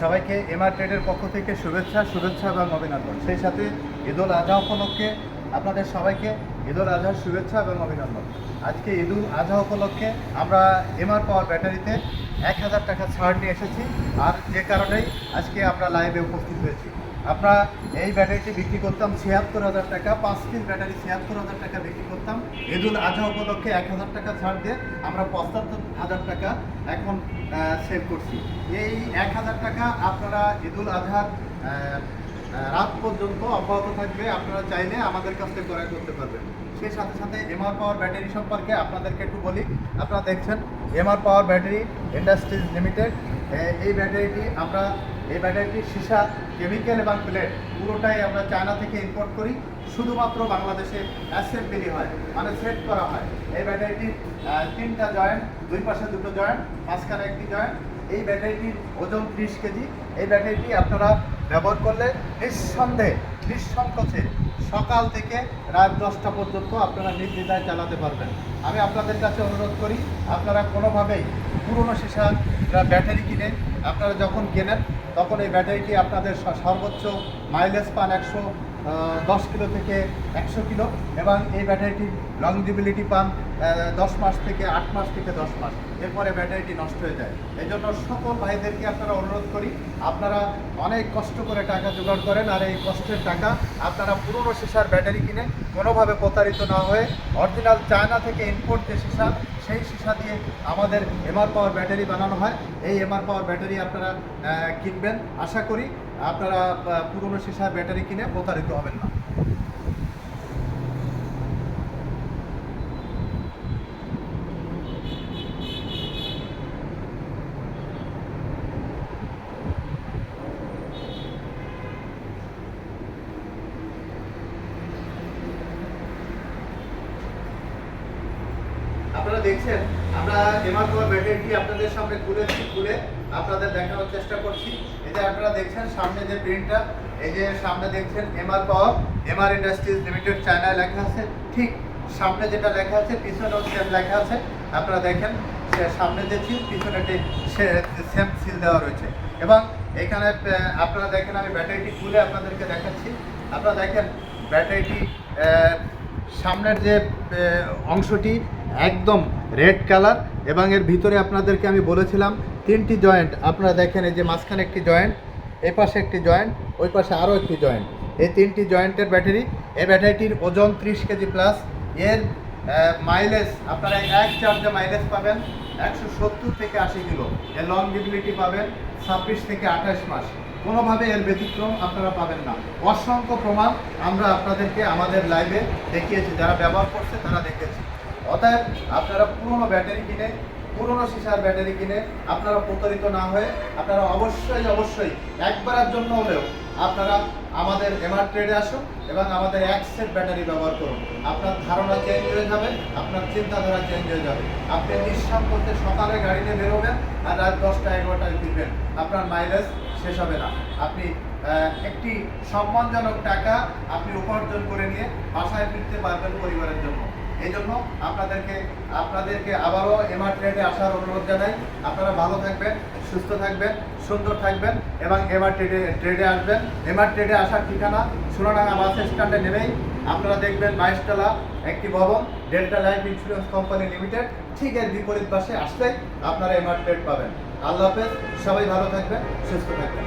সবাইকে এমআর ট্রেডের পক্ষ থেকে শুভেচ্ছা শুভেচ্ছা এবং অভিনন্দন। সেই সাথে ঈদুল আজহা উপলক্ষে আপনাদের সবাইকে ঈদুল আজহার শুভেচ্ছা এবং অভিনন্দন। আজকে ঈদুল আজহা উপলক্ষে আমরা এমআর পাওয়ার ব্যাটারিতে এক হাজার টাকা ছাড় নিয়ে এসেছি। আর যে কারণেই আজকে আমরা লাইভে উপস্থিত হয়েছি। আমরা এই ব্যাটারিটি বিক্রি করতাম ছিয়াত্তর হাজার টাকা পাঁচ পিস ব্যাটারি ছিয়াত্তর হাজার টাকা বিক্রি করতাম। ঈদুল আজহা উপলক্ষে এক হাজার টাকা ছাড় দিয়ে আমরা পঁচাত্তর হাজার টাকা এখন সেভ করছি। এই এক হাজার টাকা আপনারা ঈদুল আজহার রাত পর্যন্ত অব্যাহত থাকবে। আপনারা চাইলে আমাদের কাছ থেকে ক্রয় করতে পারবেন। সেই সাথে সাথে এমআর পাওয়ার ব্যাটারি সম্পর্কে আপনাদেরকে একটু বলি। আপনারা দেখছেন MR power battery industries limited এই ব্যাটারিটি আমরা এই ব্যাটারিটির সীসা কেমিক্যাল এবং প্লেট পুরোটাই আমরা চায়না থেকে ইম্পোর্ট করি। শুধুমাত্র বাংলাদেশে অ্যাসেম্বলি হয় মানে সেট করা হয়। এই ব্যাটারিটির আহ, তিনটা জয়েন্ট দুই পাশে দুটো জয়েন্ট মাঝখানে একটি জয়েন্ট। এই ব্যাটারিটির ওজন ত্রিশ কেজি। এই ব্যাটারিটি আপনারা ব্যবহার করলে নিঃসন্দেহে নিঃসংকোচে সকাল থেকে রাত দশটা পর্যন্ত আপনারা নির্দ্বিধায় চালাতে পারবেন। আমি আপনাদের কাছে অনুরোধ করি আপনারা কোনোভাবেই পুরনো সীসা ব্যাটারি কিনে, আপনারা যখন কেনেন, তখন এই ব্যাটারিটি আপনাদের সর্বোচ্চ মাইলেজ পান একশো দশ কিলো থেকে একশো কিলো, এবং এই ব্যাটারিটির লংজিবিলিটি পান দশ মাস থেকে আট মাস থেকে দশ মাস। এরপরে ব্যাটারিটি নষ্ট হয়ে যায়। এই জন্য সকল ভাইদেরকে আপনারা অনুরোধ করি, আপনারা অনেক কষ্ট করে টাকা জোগাড় করেন, আর এই কষ্টের টাকা আপনারা পুরনো সীসার ব্যাটারি কিনে কোনোভাবে প্রতারিত না হয়ে অরিজিনাল চায়না থেকে ইম্পোর্ট যে সীসা, সেই সীসা দিয়ে আমাদের এমআর পাওয়ার ব্যাটারি বানানো হয়। এই এমআর পাওয়ার ব্যাটারি আপনারা কিনবেন। আশা করি আপনারা পুরনো সীসার ব্যাটারি কিনে প্রতারিত হবেন না আপনারা দেখছেন, আমরা পাওয়ার ব্যাটারিটি আপনাদের সামনে খুলেছি খুলে আপনাদের দেখানোর চেষ্টা করছি। এই যে আপনারা দেখছেন, সামনে যে প্রিন্টটা এই যে সামনে দেখছেন MR power, MR industries limited চায়নায় লেখা আছে। ঠিক সামনে যেটা লেখা আছে, পিছনেও সেম লেখা আছে। আপনারা দেখেন, সে সামনে যে সিল পিছনে সেম সিল দেওয়া রয়েছে। এবং এখানে আপনারা দেখেন, আমি ব্যাটারিটি খুলে আপনাদেরকে দেখাচ্ছি। আপনারা দেখেন ব্যাটারিটি সামনের যে অংশটি একদম রেড কালার এবং এর ভিতরে আপনাদেরকে আমি বলেছিলাম তিনটি জয়েন্ট। আপনারা দেখেন এই যে মাঝখানে একটি জয়েন্ট এই পাশে একটি জয়েন্ট, ওই পাশে আরও একটি জয়েন্ট। এই তিনটি জয়েন্টের ব্যাটারি, এই ব্যাটারিটির ওজন ত্রিশ কেজি প্লাস। এর মাইলেজ আপনারা এক চার্জে মাইলেজ পাবেন একশো সত্তর থেকে আশি কিলো। এর লং লংজিবিলিটি পাবেন ছাব্বিশ থেকে আঠাশ মাস। কোনোভাবে এর ব্যতিক্রম আপনারা পাবেন না। অসংখ্য প্রমাণ আমরা আপনাদেরকে আমাদের লাইভে দেখিয়েছি। যারা ব্যবহার করছে তারা দেখেছি। অতএব আপনারা পুরনো ব্যাটারি কিনে, পুরনো সীসার ব্যাটারি কিনে আপনারা প্রতারিত না হয়ে আপনারা অবশ্যই অবশ্যই একবারের জন্য হলেও আপনারা আমাদের এমআর ট্রেডে আসুন এবং আমাদের এক সেট ব্যাটারি ব্যবহার করুন। আপনার ধারণা চেঞ্জ হয়ে যাবে, আপনার চিন্তাধারা চেঞ্জ হয়ে যাবে। আপনি নিঃশ্বাস করতে সকালে গাড়ি নিয়ে বেরোবেন আর রাত দশটা, এগারোটায় ফিরবেন। আপনার মাইলেজ শেষ হবে না। আপনি একটি সম্মানজনক টাকা আপনি উপার্জন করে নিয়ে বাসায় ফিরতে পারবেন পরিবারের জন্য। এই জন্য আপনাদেরকে আপনাদেরকে আবারও এমআর ট্রেডে আসার অনুরোধ জানাই। আপনারা ভালো থাকবেন, সুস্থ থাকবেন, সুন্দর থাকবেন এবং এমআর ট্রেডে ট্রেডে আসবেন। এমআর ট্রেডে আসার ঠিকানা সোনাডাঙ্গা বাস স্ট্যান্ডে নেমেই আপনারা দেখবেন বাইশতলা একটি ভবন, Delta life insurance company limited. ঠিক এর বিপরীত পাশে আসলেই আপনারা এমআর ট্রেড পাবেন। আল্লাহ হাফেজ, সবাই ভালো থাকবেন, সুস্থ থাকবেন।